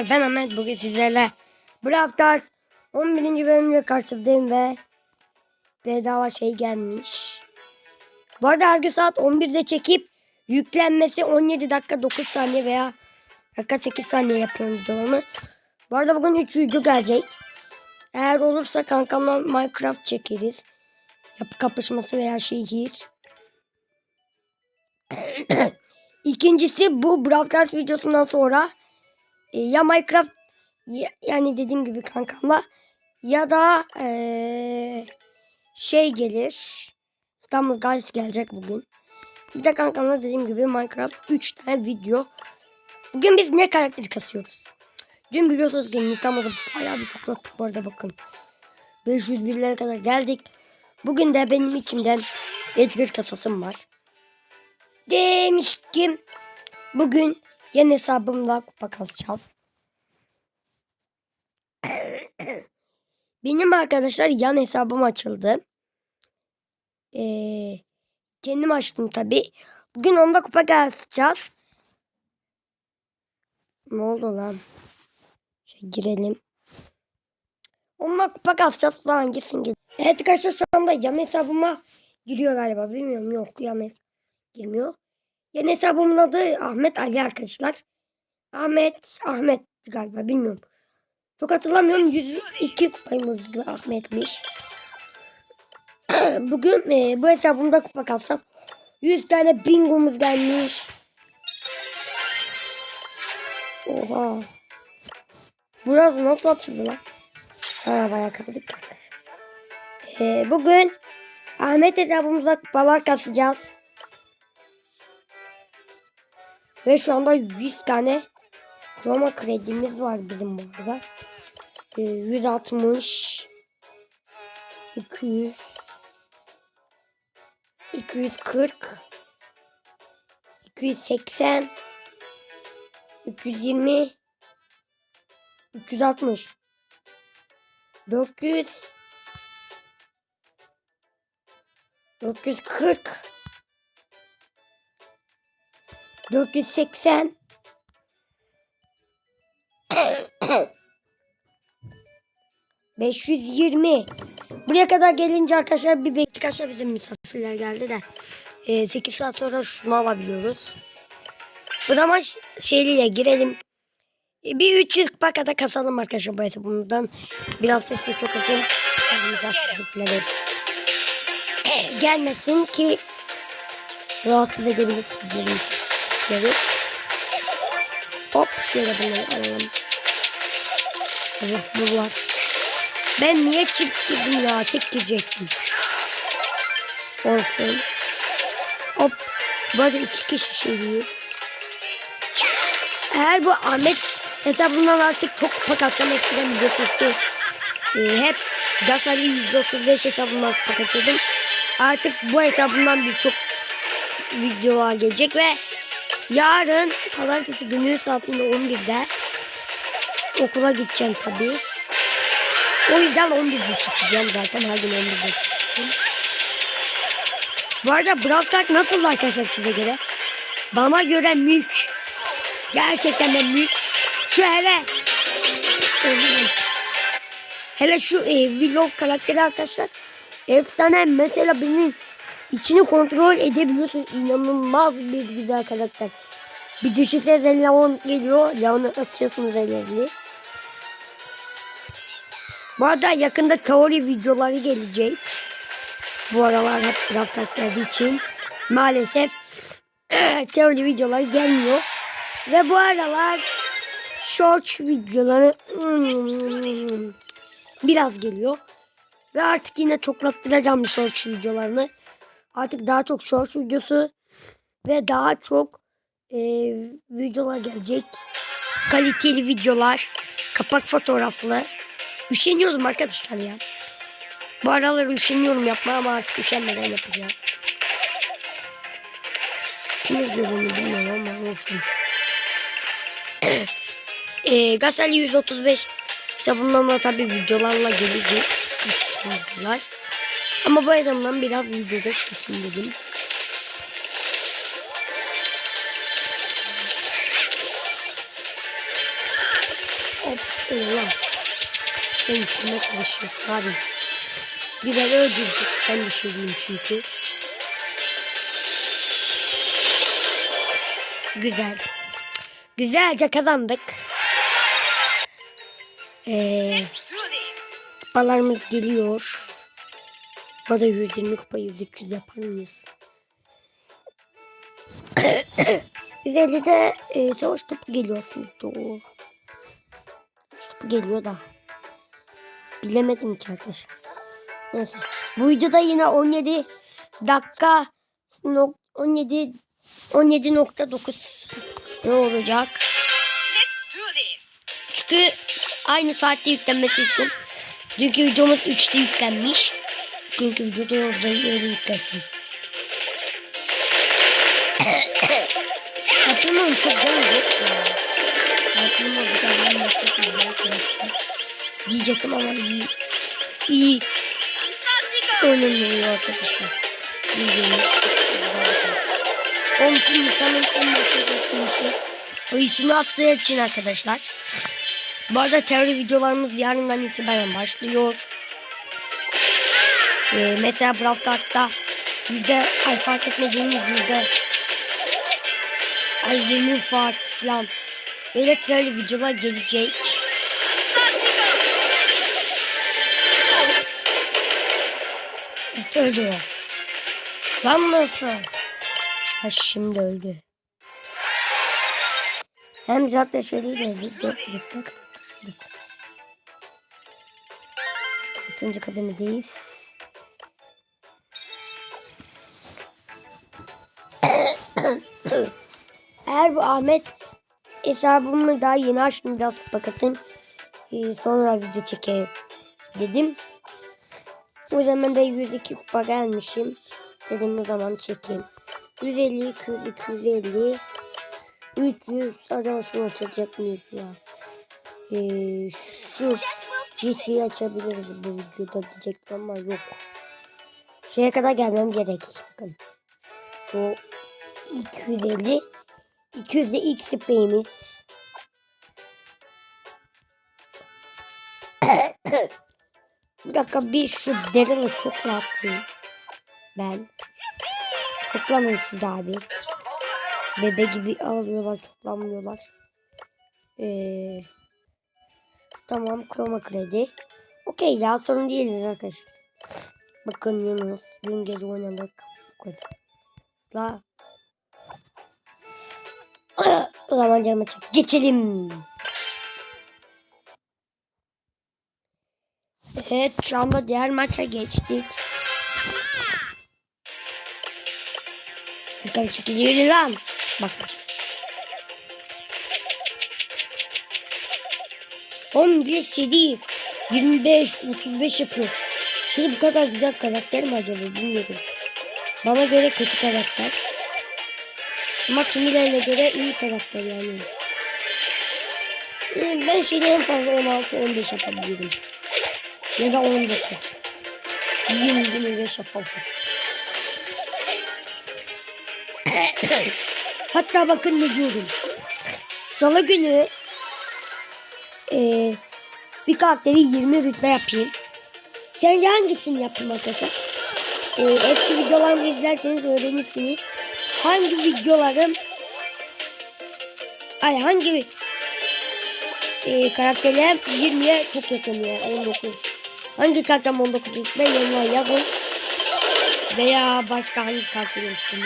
Arkadaşlar ben Ahmet bugün sizlerle Brawl Stars 11. bölümle karşıladayım ve bedava şey gelmiş. Bu arada her gün saat 11'de çekip yüklenmesi 17 dakika 9 saniye veya dakika 8 saniye yapıyorum videolarımı. Bu arada bugün 3 video gelecek. Eğer olursa kankamla Minecraft çekeriz. Yapı kapışması veya şehir. İkincisi bu Brawl Stars videosundan sonra e, ya Minecraft ya- yani dediğim gibi kankamla ya da e, şey gelir. İstanbul Guys gelecek bugün. Bir de kankamla dediğim gibi Minecraft 3 tane video. Bugün biz ne karakteri kasıyoruz? Dün biliyorsunuz ki Nitama'da bayağı bir toplattık bu arada bakın. 501'lere kadar geldik. Bugün de benim içimden Edgar kasasım var. Demiş ki bugün yeni hesabımla kupa kasacağız. Benim arkadaşlar yan hesabım açıldı. Ee, kendim açtım tabi. Bugün onda kupa kasacağız. Ne oldu lan? Şey, girelim. Onunla kupa kasacağız. Daha hangisini gir- Evet arkadaşlar şu anda yan hesabıma giriyor galiba. Bilmiyorum yok yan hesabıma girmiyor. Yeni hesabımın adı Ahmet Ali arkadaşlar. Ahmet, Ahmet galiba bilmiyorum. Çok hatırlamıyorum. 102 kupayımız Ahmet'miş. Bugün e, bu hesabımda kupa kasacağız. 100 tane bingomuz gelmiş. Oha. Burası nasıl açıldı lan? Ha kaldık arkadaşlar. E, bugün Ahmet hesabımıza kupalar kasacağız. Ve şu anda 100 tane Roma kredimiz var bizim bu arada. Ee, 160 200 240 280 320 360 400 440 480 520 Buraya kadar gelince arkadaşlar bir arkadaşlar bizim misafirler geldi de e, 8 saat sonra şunu alabiliyoruz. Bu zaman şeyliyle girelim. E, bir 300 pakata kasalım arkadaşlar bu hesabımızdan. Biraz sesi çok açayım. Misafirleri gelmesin ki rahatsız edebilir sizleri. Hop şöyle bunları alalım. Allah bu var. Ben niye çift girdim ya? Tek girecektim. Olsun. Hop. Bu arada iki kişi şeyiyiz. Eğer bu Ahmet hesabından artık çok kupa kasacağım eskiden biliyorsunuz ki e, hep Gasali 135 hesabından kupa kasıyordum. Artık bu hesabından birçok videolar gelecek ve yarın pazartesi günü saatinde 11'de okula gideceğim tabii. O yüzden 11'de çıkacağım zaten her gün 11'de çıkacağım. Bu arada Brawl Stars nasıl arkadaşlar size göre? Bana göre mülk. Gerçekten de mülk. Şu hele hele şu e, Willow karakteri arkadaşlar efsane mesela benim içini kontrol edebiliyorsun inanılmaz bir güzel karakter. Bir düşünsenize Leon geliyor. Leon'u atıyorsunuz ellerini. Bu arada yakında teori videoları gelecek. Bu aralar hep Brawl Stars geldiği için maalesef teori videoları gelmiyor. Ve bu aralar short videoları hmm, biraz geliyor. Ve artık yine çoklattıracağım short videolarını. Artık daha çok short videosu ve daha çok e, videolar gelecek. Kaliteli videolar, kapak fotoğraflı. Üşeniyorum arkadaşlar ya. Bu aralar üşeniyorum yapmaya ama artık üşenmeden yapacağım. Kim izliyor bunu bilmiyorum ama olsun. e, Gasali 135 hesabından da tabi videolarla gelecek. Ama bu adamdan biraz videoda çekeyim dedim. Hop. Ulan. Sen kime konuşuyorsun abi? Birer öldürdük. Ben de şey çünkü. Güzel. Güzelce kazandık. Ee, kupalarımız geliyor. Bana 120 kupa 300 yapar mıyız? 150'de e, savaş topu geliyor aslında. Topu geliyor da. Bilemedim ki arkadaşlar. Neyse. Bu videoda yine 17 dakika nok- 17 17.9 ne olacak? Çünkü aynı saatte yüklenmesi için. Dünkü videomuz 3'te yüklenmiş. Bugünkü videoda orada öyle yüklensin. Kapımın çok canı yok ya. Kapımın bir daha ben nasıl Diyecektim ama iyi. İyi. Oynanmıyor arkadaşlar. Onun için insanın en nefret ettiğim şey ayısını attığı için arkadaşlar. Bu arada teori videolarımız yarından itibaren başlıyor. Ee, mesela Brawl Stars'ta yüzde ay fark etmediğiniz yüzde ay 20 fark falan böyle teori videolar gelecek. İşte öldü o. Lan nasıl? Ha şimdi öldü. Hem zaten şey değil öldü. Dört rütbe taşıdık. Altıncı kademedeyiz. Eğer bu Ahmet hesabımı daha yeni açtım biraz bakasın. Ee, sonra video çekerim dedim. O ben de 102 kupa gelmişim. Dedim o zaman çekeyim. 150, 200, 250, 300. Acaba şunu açacak mıyız ya? Ee, şu GC'yi açabiliriz bu videoda diyecektim ama yok. Şeye kadar gelmem gerek. Bakın. Bu 250. 200 de ilk spreyimiz. Bir dakika bir şu derine çok atayım. Ben. Toplamayın siz abi. Bebe gibi alıyorlar toplamıyorlar. Ee, tamam chroma kredi. Okey ya sorun değil arkadaşlar. Bakın Yunus dün gece oynadık. La. O zaman canıma çek. Geçelim. Evet şu anda diğer maça geçtik. Yukarı çekiliyor lan. Bak. 11 7 25 35 yapıyor. Şimdi bu kadar güzel karakter mi acaba bilmiyorum. Bana göre kötü karakter. Ama kimilerine göre iyi karakter yani. Yani Ben şimdi en fazla 16-15 yapabilirim. Ya da 19. 20-25 yapalım. Hatta bakın ne diyorum. Salı günü eee bir karakteri 20 rütbe yapayım. Sence hangisini yapayım arkadaşlar? Ee, eski videolarımı izlerseniz öğrenirsiniz. Hangi videolarım ay hangi e, karakterler 20'ye çok yakın yani 19. Hangi karakterim 19 rütbe yorumlara yazın. Veya başka hangi karakterim istedim.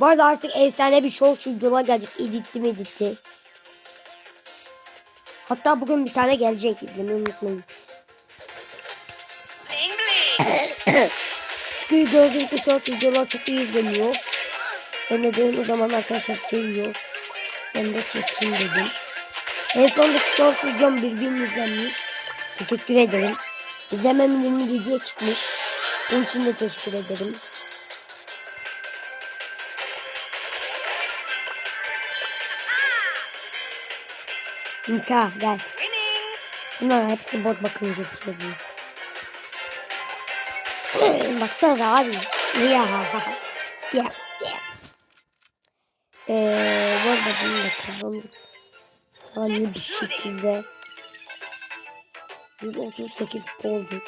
Bu arada artık efsane bir show videolar gelecek. Editti mi editti. Hatta bugün bir tane gelecek. İzlemeyi unutmayın. Çünkü gördüğüm ki short videolar çok iyi izleniyor. Ben de dedim o zaman arkadaşlar seviyor. Ben de çekeyim dedim. En sondaki short videom bir gün izlenmiş. Teşekkür ederim. İzlemem 27'ye çıkmış. Bunun için de teşekkür ederim. Nika gel. Bunlar hepsi bot bakın gözüküyor. Baksana abi. Ya ha ha. Ya. Eee bu arada bunu da kazandık. Sani bir şekilde. 138 olduk.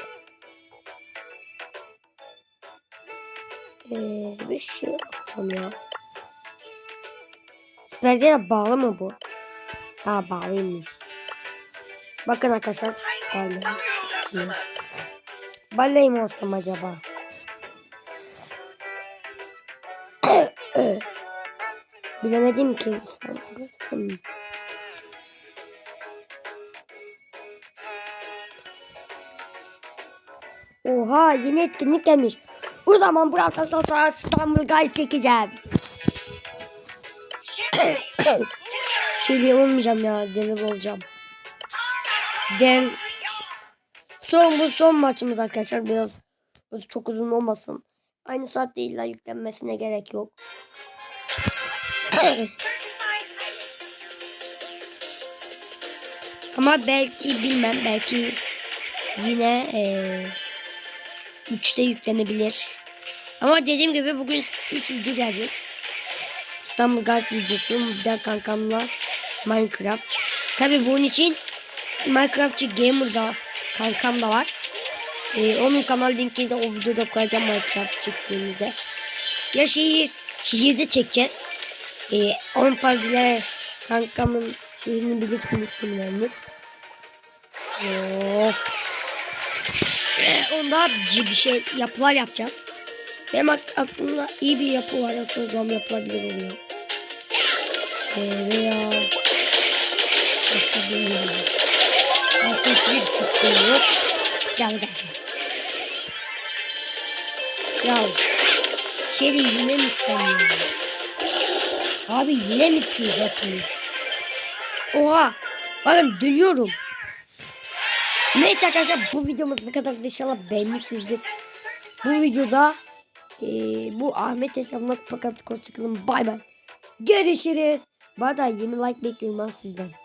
Ee, bir şey yapacağım ya. Süpercene bağlı mı bu? Ha bağlıymış. Bakın arkadaşlar. Bağlı. Mi olsam acaba? Bilemedim ki. İstanbul'da. Hmm. Oha yeni etkinlik gelmiş. O zaman Brawl Stars'a İstanbul Guys çekeceğim. Şeyli olmayacağım ya. Deli olacağım. Den son bu son maçımız arkadaşlar. Biraz çok uzun olmasın. Aynı saatte illa yüklenmesine gerek yok. Ama belki bilmem belki yine eee üçte yüklenebilir. Ama dediğim gibi bugün 3 video gelecek. İstanbul Guys videosu bir de kankamla Minecraft. Tabi bunun için Minecraftçı Gamer da kankam da var. Ee, onun kanal linkini de o videoda koyacağım Minecraft çektiğimizde. Ya şehir, şehirde çekeceğiz. Ee, on partile kankamın şehrini bilirsiniz bilmeyenler. Hop. Ee, onda bir şey yapılar yapacağız. Benim ak- aklımda iyi bir yapı var. Program yapılabilir oluyor. Ee, veya başka bir yer. Başka hiçbir fikrim yok. Gel gel. Ya yine mi sen ya? Abi yine mi hepiniz? Oha! Bakın dönüyorum. Neyse arkadaşlar bu videomuz bu kadar inşallah beğenmişsinizdir. Bu videoda eee, bu Ahmet hesabına fakat hoşçakalın bay bay. Görüşürüz. Bu arada 20 like bekliyorum ben sizden.